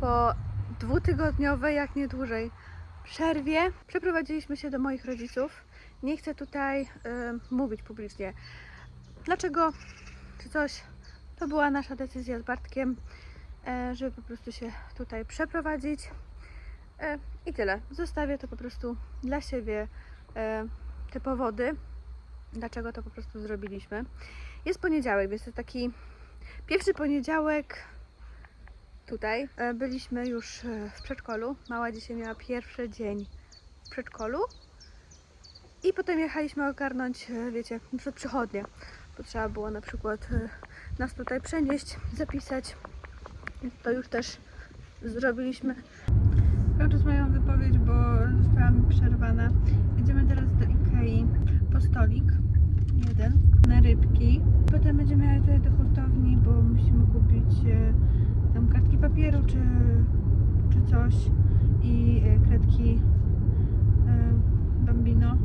Po dwutygodniowej, jak nie dłużej, przerwie przeprowadziliśmy się do moich rodziców. Nie chcę tutaj y, mówić publicznie. Dlaczego? Czy coś? To była nasza decyzja z Bartkiem, e, żeby po prostu się tutaj przeprowadzić. E, I tyle. Zostawię to po prostu dla siebie e, te powody, dlaczego to po prostu zrobiliśmy. Jest poniedziałek, więc to taki Pierwszy poniedziałek tutaj e, byliśmy już e, w przedszkolu. Mała dzisiaj miała pierwszy dzień w przedszkolu. I potem jechaliśmy ogarnąć, e, wiecie, przykład przychodnie. Bo trzeba było na przykład nas tutaj przenieść, zapisać. To już też zrobiliśmy. Kończąc moją wypowiedź, bo została mi przerwana. Idziemy teraz do Ikei po stolik. Jeden. Na rybki. Potem będziemy jechać do hurtowni, bo musimy kupić tam kartki papieru czy, czy coś. I e, kredki e, Bambino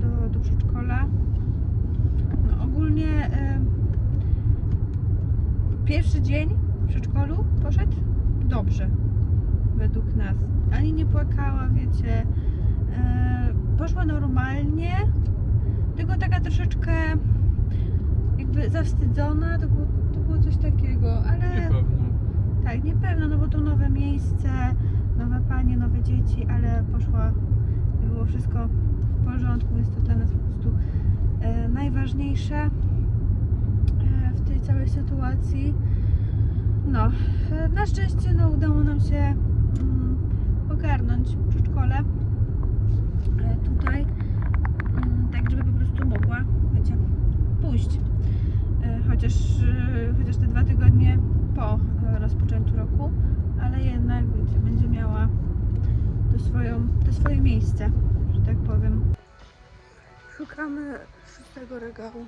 do, do przedszkola. No ogólnie e, pierwszy dzień w przedszkolu poszedł dobrze według nas. Ani nie płakała, wiecie. Poszła normalnie, tylko taka troszeczkę jakby zawstydzona, to było, było coś takiego, ale Niepewno. tak, niepewno, no bo to nowe miejsce, nowe panie, nowe dzieci, ale poszła i było wszystko w porządku, jest to dla nas po prostu e, najważniejsze e, w tej całej sytuacji. No, e, na szczęście no, udało nam się mm, ogarnąć przedszkole e, tutaj, mm, tak żeby po prostu mogła, wiecie, pójść. Chociaż, e, chociaż te dwa tygodnie po e, rozpoczęciu roku, ale jednak, wiecie, będzie miała to, swoją, to swoje miejsce, że tak powiem. Szukamy szóstego regału.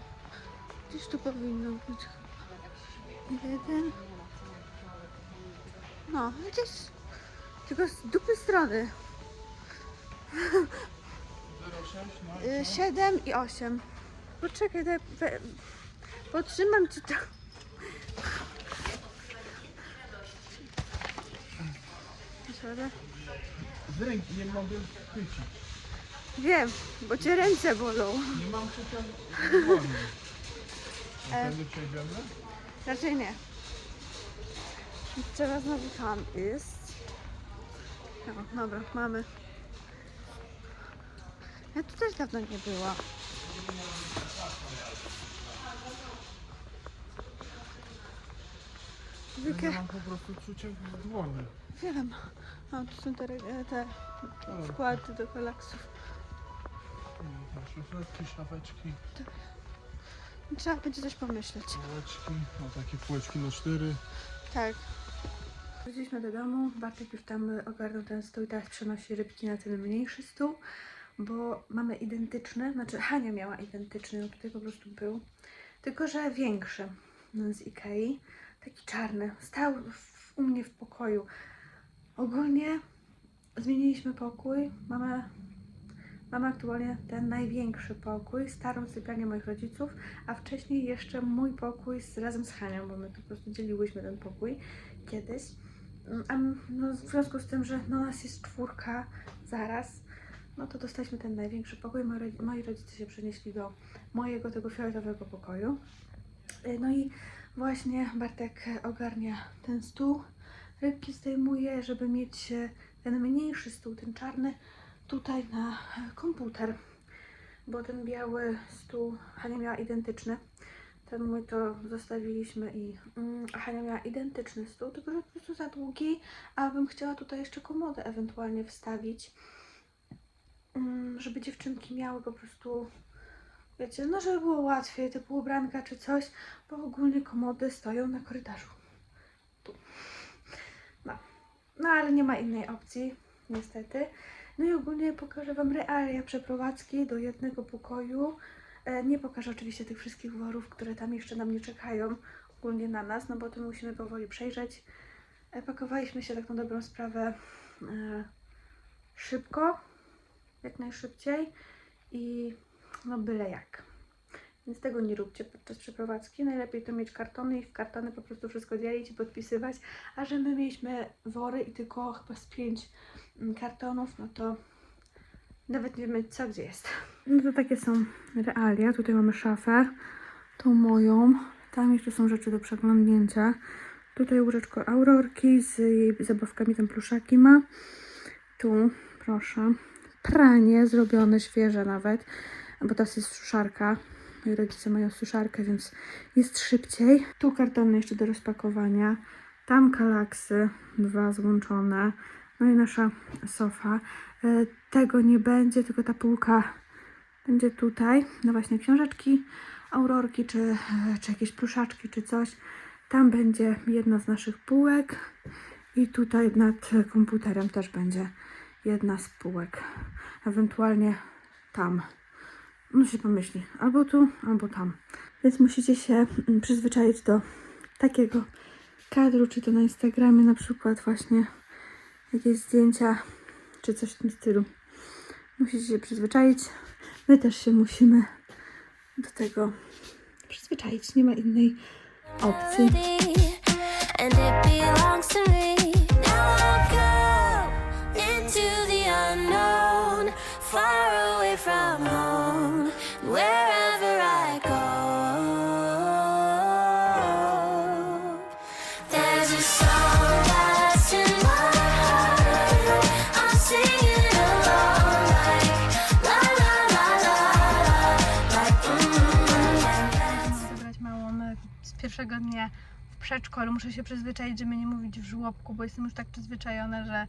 Gdzieś tu powinno być. Jeden. No, gdzieś. Tylko z dupy strony. 06, no. Y, 7 i 8. Poczekaj, daj, we, podtrzymam ci to. Z ręki nie mogę chwycić. Wiem, bo cię ręce bolą. Nie mam. Na E. Raczej nie. Trzeba znowu tam jest. No, dobra, mamy. Ja tu też dawno nie była. Ja Wielkie, nie mam po prostu czucia w dłoni. wiem. O, tu są te, re- te wkłady do kolaksów. Tam szufladki, szafeczki, Trzeba będzie coś pomyśleć. półeczki. No takie półeczki na cztery. Tak. Wróciliśmy do domu. Bartek już tam ogarnął ten stół i teraz przenosi rybki na ten mniejszy stół, bo mamy identyczny, znaczy Hania miała identyczny, on tutaj po prostu był, tylko że większy no, z Ikei, taki czarny, stał w, u mnie w pokoju. Ogólnie zmieniliśmy pokój, mamy, mamy aktualnie ten największy pokój, starą sypialnię moich rodziców, a wcześniej jeszcze mój pokój z, razem z Hanią, bo my po prostu dzieliłyśmy ten pokój kiedyś. Mm, A no, w związku z tym, że no, nas jest czwórka zaraz, no to dostaliśmy ten największy pokój. Moi, rodzi- moi rodzice się przenieśli do mojego tego fioletowego pokoju. Y, No i właśnie Bartek ogarnia ten stół, rybki zdejmuje, żeby mieć e, ten mniejszy stół, ten czarny, tutaj na e, komputer. Bo ten biały stół Hania miała identyczny. Ten mój to zostawiliśmy i mm, Hania miała identyczny stół, tylko że po prostu za długi, a bym chciała tutaj jeszcze komodę ewentualnie wstawić, żeby dziewczynki miały po prostu, wiecie, no żeby było łatwiej, typu ubranka czy coś, bo ogólnie komody stoją na korytarzu. Tu. No. no ale nie ma innej opcji, niestety. No i ogólnie pokażę Wam realia przeprowadzki do jednego pokoju. E, Nie pokażę oczywiście tych wszystkich worów, które tam jeszcze na mnie czekają, ogólnie na nas, no bo to musimy powoli przejrzeć E, Pakowaliśmy się tak na dobrą sprawę e, szybko, jak najszybciej i no byle jak. Więc tego nie róbcie podczas przeprowadzki. Najlepiej to mieć kartony i w kartony po prostu wszystko dzielić i podpisywać. A że my mieliśmy wory i tylko chyba z pięć mm, kartonów, no to nawet nie wiemy co gdzie jest. No to takie są realia. Tutaj mamy szafę, tą moją. Tam jeszcze są rzeczy do przeglądnięcia. Tutaj łóżeczko Aurorki z jej zabawkami, tam pluszaki ma. Tu, proszę, pranie zrobione, świeże nawet, bo teraz jest suszarka. Moi rodzice mają suszarkę, więc jest szybciej. Tu kartony jeszcze do rozpakowania. Tam kalaksy, dwa złączone. No i nasza sofa. E, Tego nie będzie, tylko ta półka będzie tutaj. No właśnie książeczki, aurorki, czy, e, czy jakieś pluszaczki, czy coś. Tam będzie jedna z naszych półek. I tutaj nad komputerem też będzie jedna z półek. Ewentualnie tam. No się pomyśli, albo tu, albo tam. Więc musicie się mm, przyzwyczaić do takiego kadru, czy to na Instagramie na przykład właśnie jakieś zdjęcia, czy coś w tym stylu. Musicie się przyzwyczaić. My też się musimy do tego przyzwyczaić. Nie ma innej opcji. Pierwszego dnia w przedszkolu. Muszę się przyzwyczaić, żeby nie mówić w żłobku, bo jestem już tak przyzwyczajona, że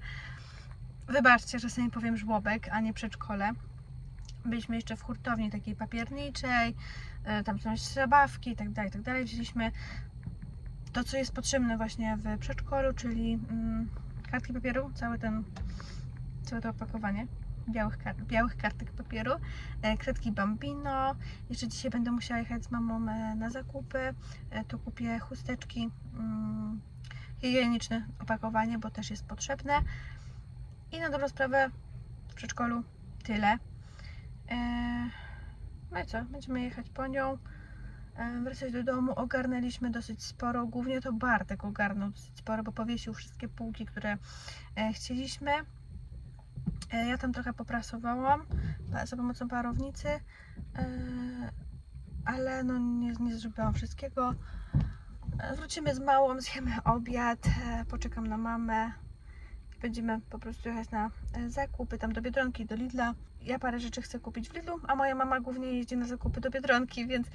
wybaczcie, że sobie powiem żłobek, a nie przedszkole. Byliśmy jeszcze w hurtowni takiej papierniczej, e, tam są jeszcze zabawki i tak dalej, tak dalej. Wzięliśmy to, co jest potrzebne właśnie w przedszkolu, czyli mm, kartki papieru, cały ten, całe to opakowanie białych, kar- białych kartek papieru, e, kredki Bambino. Jeszcze dzisiaj będę musiała jechać z mamą e, na zakupy. E, To kupię chusteczki, mm, higieniczne opakowanie, bo też jest potrzebne. I na dobrą sprawę w przedszkolu tyle. No i co? Będziemy jechać po nią. Wracać do domu. Ogarnęliśmy dosyć sporo. Głównie to Bartek ogarnął dosyć sporo, bo powiesił wszystkie półki, które chcieliśmy. E, Ja tam trochę poprasowałam za pomocą parownicy, e, ale no nie, nie zrobiłam wszystkiego. E, Wrócimy z małą, zjemy obiad, poczekam na mamę. Będziemy po prostu jechać na zakupy, tam do Biedronki, do Lidla. Ja parę rzeczy chcę kupić w Lidlu, a moja mama głównie jeździ na zakupy do Biedronki, więc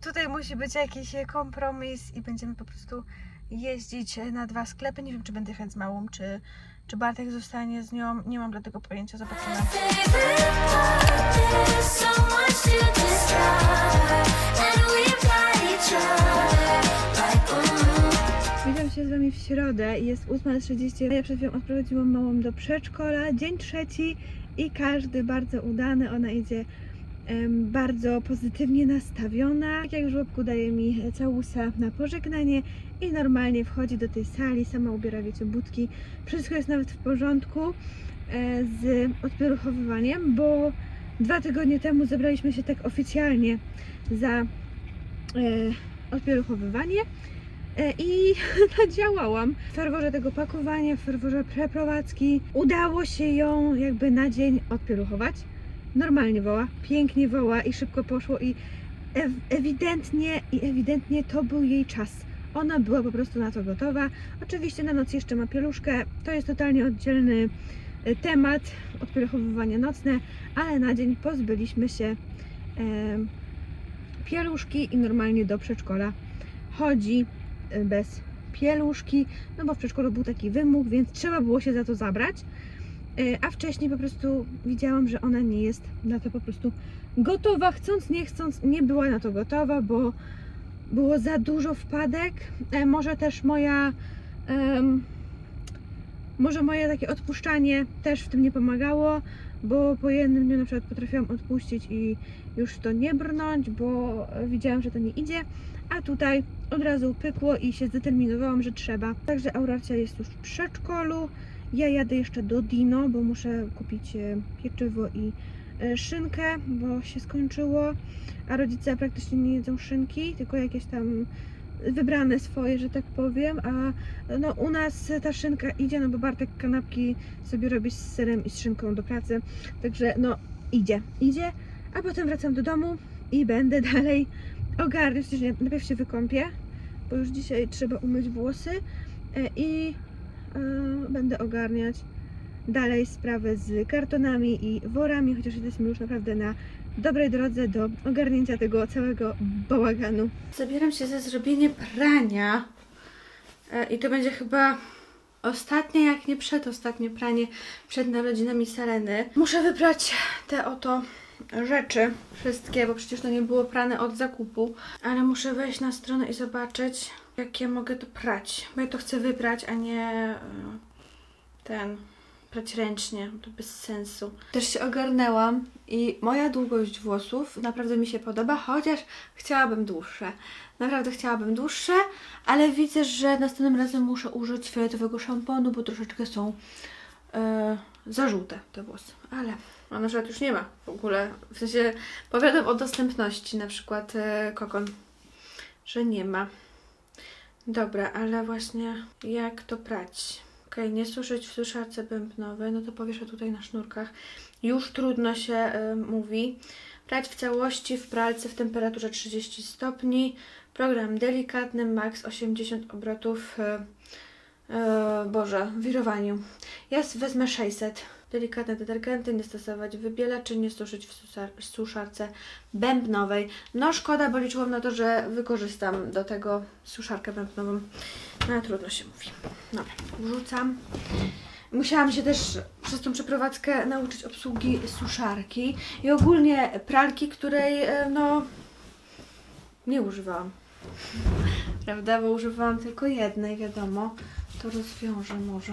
tutaj musi być jakiś kompromis i będziemy po prostu jeździć na dwa sklepy. Nie wiem, czy będę jechać z małą, czy, czy Bartek zostanie z nią. Nie mam dlatego pojęcia, zobaczymy. Witam się z Wami w środę, jest 8.30. Ja przed chwilą odprowadziłam małą do przedszkola, dzień trzeci i każdy bardzo udany. Ona idzie bardzo pozytywnie nastawiona. Tak jak żłobku daje mi całusa na pożegnanie i normalnie wchodzi do tej sali, sama ubiera, wiecie, budki. Wszystko jest nawet w porządku e, z odpieruchowywaniem, bo dwa tygodnie temu zebraliśmy się tak oficjalnie za e, odpieruchowywanie. E, I nadziałałam w ferworze tego pakowania, w ferworze przeprowadzki. Udało się ją jakby na dzień odpieluchować. Normalnie woła, pięknie woła i szybko poszło i ew- ewidentnie i ewidentnie to był jej czas. Ona była po prostu na to gotowa. Oczywiście na noc jeszcze ma pieluszkę. To jest totalnie oddzielny e, temat, odpieluchowywanie nocne, ale na dzień pozbyliśmy się em, pieluszki i normalnie do przedszkola chodzi y, bez pieluszki, no bo w przedszkolu był taki wymóg, więc trzeba było się za to zabrać. Y, A wcześniej po prostu widziałam, że ona nie jest na to po prostu gotowa, chcąc, nie chcąc, nie była na to gotowa, bo było za dużo wpadek. E, Może też moja. em, może moje takie odpuszczanie też w tym nie pomagało, bo po jednym dniu na przykład potrafiłam odpuścić i już to nie brnąć, bo widziałam, że to nie idzie, a tutaj od razu pykło i się zdeterminowałam, że trzeba. Także Aurarcia jest już w przedszkolu. Ja jadę jeszcze do Dino, bo muszę kupić e, pieczywo i e, szynkę, bo się skończyło, a rodzice praktycznie nie jedzą szynki, tylko jakieś tam wybrane swoje, że tak powiem, a no u nas ta szynka idzie, no bo Bartek kanapki sobie robi z serem i z szynką do pracy, także no idzie, idzie, a potem wracam do domu i będę dalej ogarniać, najpierw się wykąpię, bo już dzisiaj trzeba umyć włosy e, i będę ogarniać dalej sprawę z kartonami i worami, chociaż jesteśmy już naprawdę na dobrej drodze do ogarnięcia tego całego bałaganu. Zabieram się za zrobienie prania e, i to będzie chyba ostatnie, jak nie przedostatnie pranie przed narodzinami Seleny. Muszę wybrać te oto rzeczy, wszystkie, bo przecież to nie było prane od zakupu, ale muszę wejść na stronę i zobaczyć, jakie mogę to prać, bo ja to chcę wybrać, a nie e, ten prać ręcznie, to bez sensu. Też się ogarnęłam i moja długość włosów naprawdę mi się podoba, chociaż chciałabym dłuższe. Naprawdę chciałabym dłuższe, ale widzę, że następnym razem muszę użyć fioletowego szamponu, bo troszeczkę są e, za żółte te włosy. Ale a na przykład już nie ma w ogóle. W sensie powiadam o dostępności, na przykład e, kokon, że nie ma. Dobra, ale właśnie jak to prać? Okej, nie suszyć w suszarce bębnowej, no to powieszę tutaj na sznurkach. Już trudno się y, mówi. Prać w całości w pralce w temperaturze 30 stopni. Program delikatny, max 80 obrotów. Y, y, Boże, w wirowaniu. Ja wezmę 600. Delikatne detergenty, nie stosować wybielaczy, nie suszyć w suszarce bębnowej. No szkoda, bo liczyłam na to, że wykorzystam do tego suszarkę bębnową. No ale trudno się mówi. Dobra, wrzucam. Musiałam się też przez tą przeprowadzkę nauczyć obsługi suszarki i ogólnie pralki, której e, no nie używałam. Prawda? Bo używałam tylko jednej, wiadomo. To rozwiążę może.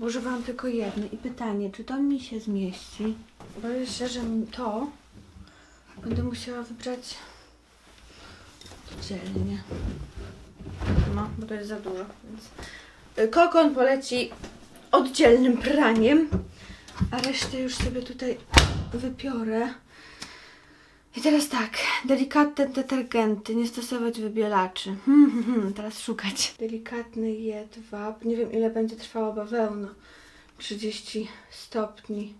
Używałam tylko jednej. I pytanie, czy to mi się zmieści? Boję się, że to będę musiała wybrać oddzielnie. No, bo to jest za dużo. Więc... y, Kokon poleci oddzielnym praniem, a resztę już sobie tutaj wypiorę. I teraz tak, delikatne detergenty, nie stosować wybielaczy. Hmm, hmm, hmm, teraz szukać. Delikatny jedwab, nie wiem ile będzie trwała bawełna. 30 stopni.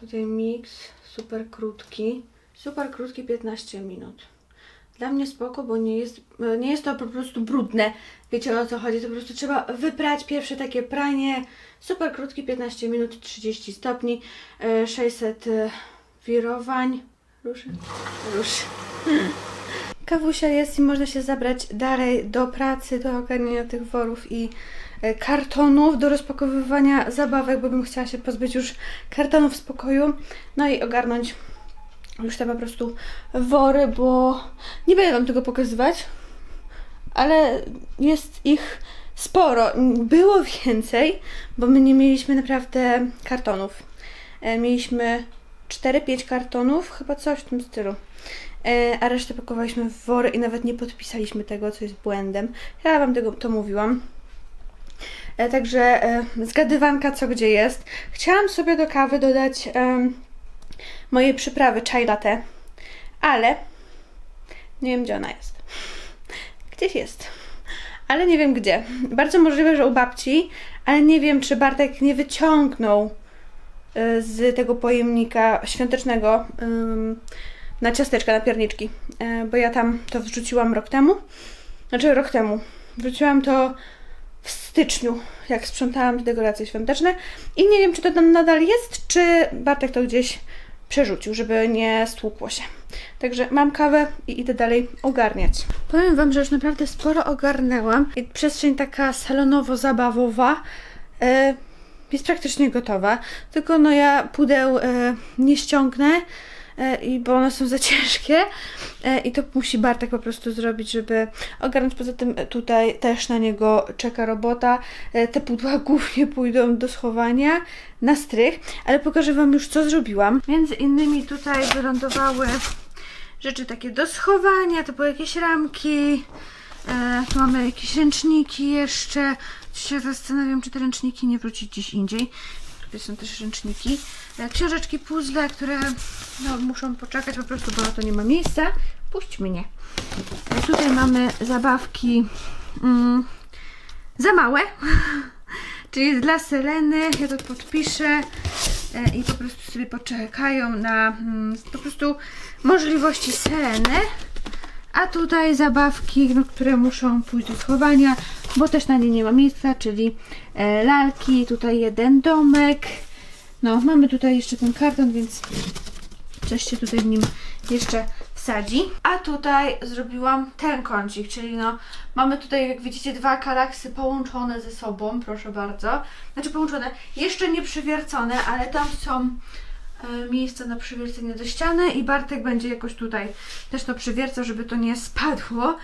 Tutaj miks, super krótki. Super krótki 15 minut. Dla mnie spoko, bo nie jest, e, nie jest to po prostu brudne. Wiecie o co chodzi? To po prostu trzeba wyprać pierwsze takie pranie. Super krótki, 15 minut, 30 stopni, e, 600 e, wirowań. Ruszy? Ruszy. Kawusia jest i można się zabrać dalej do pracy, do ogarniania tych worów i e, kartonów, do rozpakowywania zabawek, bo bym chciała się pozbyć już kartonów w spokoju. No i ogarnąć już te po prostu wory, bo nie będę Wam tego pokazywać, ale jest ich sporo. Było więcej, bo my nie mieliśmy naprawdę kartonów. E, Mieliśmy 4-5 kartonów, chyba coś w tym stylu. E, A resztę pakowaliśmy w wory i nawet nie podpisaliśmy tego, co jest błędem. Ja Wam tego to mówiłam. E, Także e, zgadywanka, co gdzie jest. Chciałam sobie do kawy dodać em, moje przyprawy chai latte, ale nie wiem, gdzie ona jest. Gdzieś jest, ale nie wiem gdzie. Bardzo możliwe, że u babci, ale nie wiem, czy Bartek nie wyciągnął z tego pojemnika świątecznego na ciasteczka, na pierniczki, Y, bo ja tam to wrzuciłam rok temu. Znaczy rok temu. Wrzuciłam to w styczniu, jak sprzątałam dekoracje świąteczne i nie wiem, czy to tam nadal jest, czy Bartek to gdzieś przerzucił, żeby nie stłukło się. Także mam kawę i idę dalej ogarniać. Powiem Wam, że już naprawdę sporo ogarnęłam i przestrzeń taka salonowo-zabawowa e, jest praktycznie gotowa. Tylko no ja pudeł e, nie ściągnę, e, i bo one są za ciężkie e, i to musi Bartek po prostu zrobić, żeby ogarnąć. Poza tym tutaj też na niego czeka robota. E, Te pudła głównie pójdą do schowania na strych, ale pokażę Wam już co zrobiłam. Między innymi tutaj wylądowały rzeczy takie do schowania, to były jakieś ramki, tu mamy jakieś ręczniki jeszcze. Się zastanawiam, czy te ręczniki nie wrócić gdzieś indziej. Tutaj są też ręczniki. E, książeczki, puzzle, które no, muszą poczekać po prostu, bo na to nie ma miejsca. Puść mnie. E, tutaj mamy zabawki mm, za małe, czyli dla Seleny. Ja to podpiszę e, i po prostu sobie poczekają na mm, po prostu możliwości Seleny. A tutaj zabawki, no, które muszą pójść do schowania, bo też na nie nie ma miejsca, czyli e, lalki, tutaj jeden domek. No, mamy tutaj jeszcze ten karton, więc coś się tutaj w nim jeszcze wsadzi. A tutaj zrobiłam ten kącik, czyli no mamy tutaj jak widzicie dwa galaksy połączone ze sobą, proszę bardzo. Znaczy połączone, jeszcze nie przywiercone, ale tam są e, miejsca na przywiercenie do ściany i Bartek będzie jakoś tutaj też to przywiercał, żeby to nie spadło.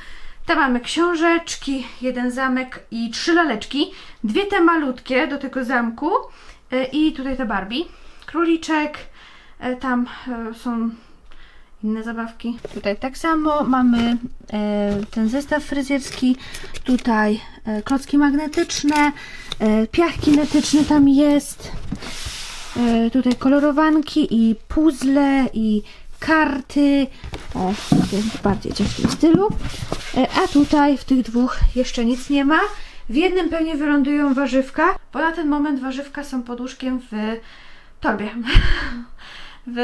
Tam mamy książeczki, jeden zamek i trzy laleczki. Dwie te malutkie do tego zamku e, i tutaj te Barbie. Króliczek, e, tam e, są inne zabawki. Tutaj tak samo mamy ten zestaw fryzjerski, tutaj klocki magnetyczne, piach kinetyczny tam jest, tutaj kolorowanki i puzzle i karty, o, takie bardziej ciężkim stylu, e, a tutaj w tych dwóch jeszcze nic nie ma. W jednym pewnie wylądują warzywka, bo na ten moment warzywka są pod łóżkiem w torbie. w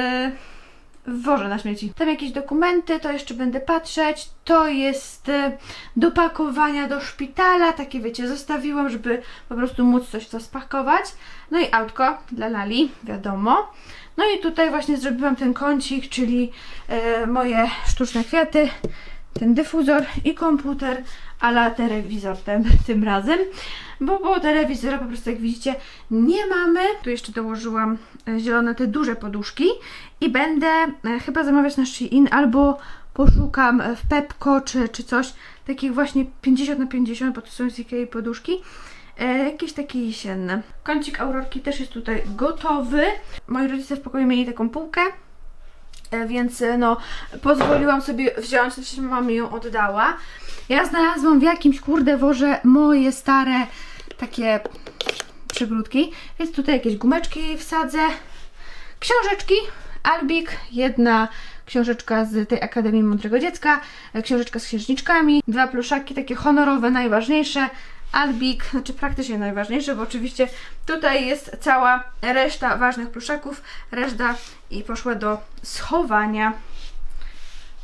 w worze na śmieci. Tam jakieś dokumenty, to jeszcze będę patrzeć. To jest e, do pakowania do szpitala, takie wiecie, zostawiłam, żeby po prostu móc coś to spakować. No i autko dla Lali, wiadomo. No i tutaj właśnie zrobiłam ten kącik, czyli e, moje sztuczne kwiaty, ten dyfuzor i komputer, ala telewizor tym, tym razem, bo, bo telewizora po prostu jak widzicie nie mamy. Tu jeszcze dołożyłam e, zielone te duże poduszki i będę e, chyba zamawiać na Shein albo poszukam w Pepko czy, czy coś takich właśnie 50 na 50, bo to są z poduszki. E, jakieś takie jesienne. Kącik Aurorki też jest tutaj gotowy. Moi rodzice w pokoju mieli taką półkę, E, więc e, no pozwoliłam sobie wziąć, znaczy mama mi ją oddała. Ja znalazłam w jakimś kurde worze moje stare takie przygródki, więc tutaj jakieś gumeczki wsadzę, książeczki, Albik, jedna książeczka z tej Akademii Mądrego Dziecka, książeczka z księżniczkami, dwa pluszaki takie honorowe, najważniejsze, Albik, znaczy praktycznie najważniejsze, bo oczywiście tutaj jest cała reszta ważnych pluszaków, reszta i poszła do schowania.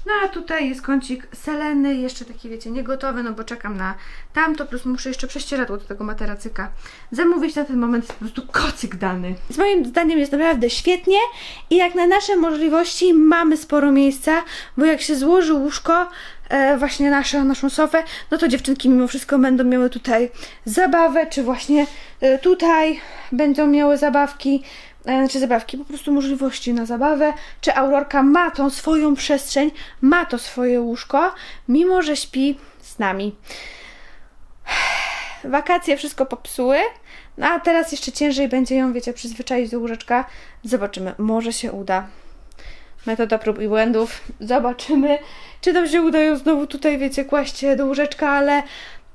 No a tutaj jest kącik Seleny, jeszcze taki wiecie, niegotowy, no bo czekam na tamto, plus muszę jeszcze prześcieradło do tego materacyka zamówić. Na ten moment jest po prostu kocyk dany. Z moim zdaniem jest naprawdę świetnie i jak na nasze możliwości mamy sporo miejsca, bo jak się złoży łóżko, e, właśnie nasze, naszą sofę, no to dziewczynki mimo wszystko będą miały tutaj zabawę, czy właśnie e, tutaj będą miały zabawki, znaczy zabawki, po prostu możliwości na zabawę, czy Aurorka ma tą swoją przestrzeń, ma to swoje łóżko, mimo że śpi z nami. Wakacje wszystko popsuły, no a teraz jeszcze ciężej będzie ją, wiecie, przyzwyczaić do łóżeczka. Zobaczymy, może się uda. Metoda prób i błędów. Zobaczymy, czy nam się uda ją znowu tutaj, wiecie, kłaść do łóżeczka, ale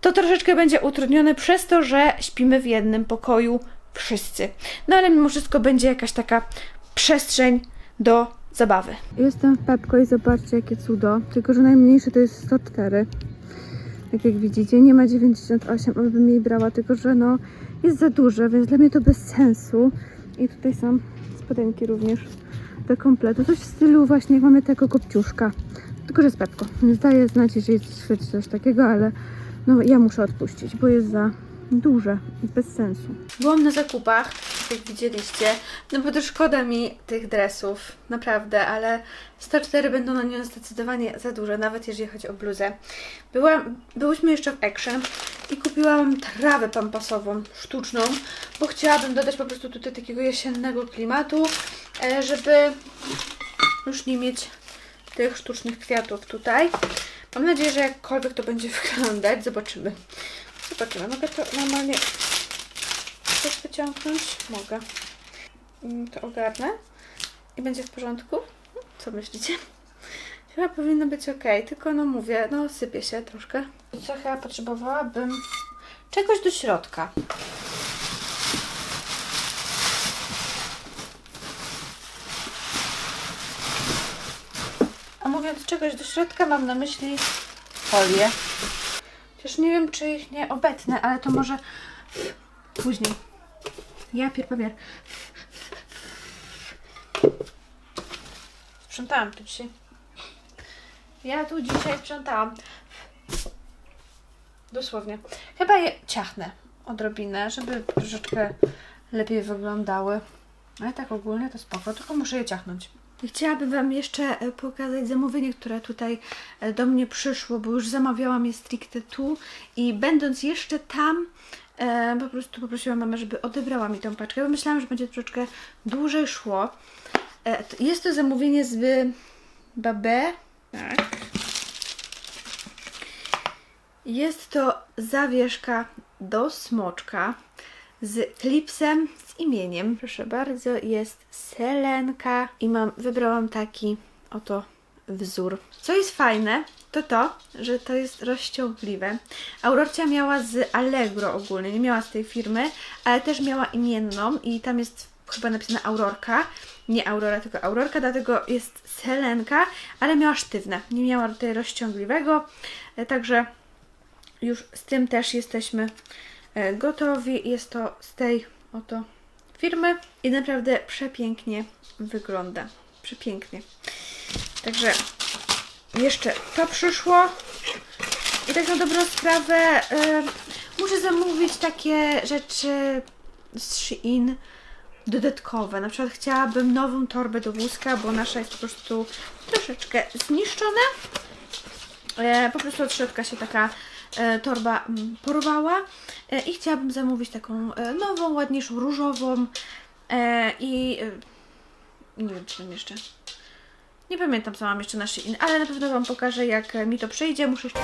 to troszeczkę będzie utrudnione przez to, że śpimy w jednym pokoju wszyscy. No ale mimo wszystko będzie jakaś taka przestrzeń do zabawy. Jestem w Pepko i zobaczcie jakie cudo, tylko że najmniejsze to jest 104. Tak jak widzicie, nie ma 98, ale bym jej brała, tylko że no jest za duże, więc dla mnie to bez sensu. I tutaj są spodenki również do kompletu. Coś w stylu właśnie jak mamy tego kopciuszka. Tylko, że z Pepko. Więc daje znać, jeżeli jest coś takiego, ale no ja muszę odpuścić, bo jest za duże bez sensu. Byłam na zakupach, jak widzieliście, no bo to szkoda mi tych dresów, naprawdę, ale 104 będą na nie zdecydowanie za duże, nawet jeżeli chodzi o bluzę. Byłam, byłyśmy jeszcze w Action i kupiłam trawę pampasową, sztuczną, bo chciałabym dodać po prostu tutaj takiego jesiennego klimatu, e, żeby już nie mieć tych sztucznych kwiatów tutaj. Mam nadzieję, że jakkolwiek to będzie wyglądać. Zobaczymy. Zobaczymy. Mogę to normalnie coś wyciągnąć? Mogę. Mm, To ogarnę i będzie w porządku. Co myślicie? Chyba powinno być ok, tylko no mówię, no sypie się troszkę. Co chyba potrzebowałabym? Czegoś do środka. A mówiąc czegoś do środka, mam na myśli folię. Chociaż nie wiem, czy ich nie obetnę, ale to może później. Ja pier. Sprzątałam tu dzisiaj. Ja tu dzisiaj sprzątałam. Dosłownie. Chyba je ciachnę odrobinę, żeby troszeczkę lepiej wyglądały. Ale tak ogólnie to spoko, tylko muszę je ciachnąć. Chciałabym Wam jeszcze e, pokazać zamówienie, które tutaj e, do mnie przyszło, bo już zamawiałam je stricte tu i będąc jeszcze tam, e, po prostu poprosiłam mamę, żeby odebrała mi tą paczkę, bo myślałam, że będzie troszeczkę dłużej szło. Jest to zamówienie z Babę. Tak. Jest to zawieszka do smoczka z klipsem z imieniem. Proszę bardzo, jest Selenka i mam, wybrałam taki oto wzór. Co jest fajne, to to, że to jest rozciągliwe. Aurorcia miała z Allegro ogólnie, nie miała z tej firmy, ale też miała imienną i tam jest chyba napisana Aurorka. Nie Aurora, tylko Aurorka, dlatego jest Selenka, ale miała sztywne. Nie miała tutaj rozciągliwego, e, także już z tym też jesteśmy gotowi. Jest to z tej oto firmy i naprawdę przepięknie wygląda. Przepięknie. Także jeszcze to przyszło. I tak na dobrą sprawę e, muszę zamówić takie rzeczy z Shein dodatkowe. Na przykład chciałabym nową torbę do wózka, bo nasza jest po prostu troszeczkę zniszczona. E, po prostu od środka się taka e, E, torba mm, porwała e, i chciałabym zamówić taką e, nową, ładniejszą, różową i nie wiem, czy tam jeszcze. Nie pamiętam, co mam jeszcze na szyi, ale na pewno Wam pokażę, jak mi to przyjdzie. Muszę jeszcze...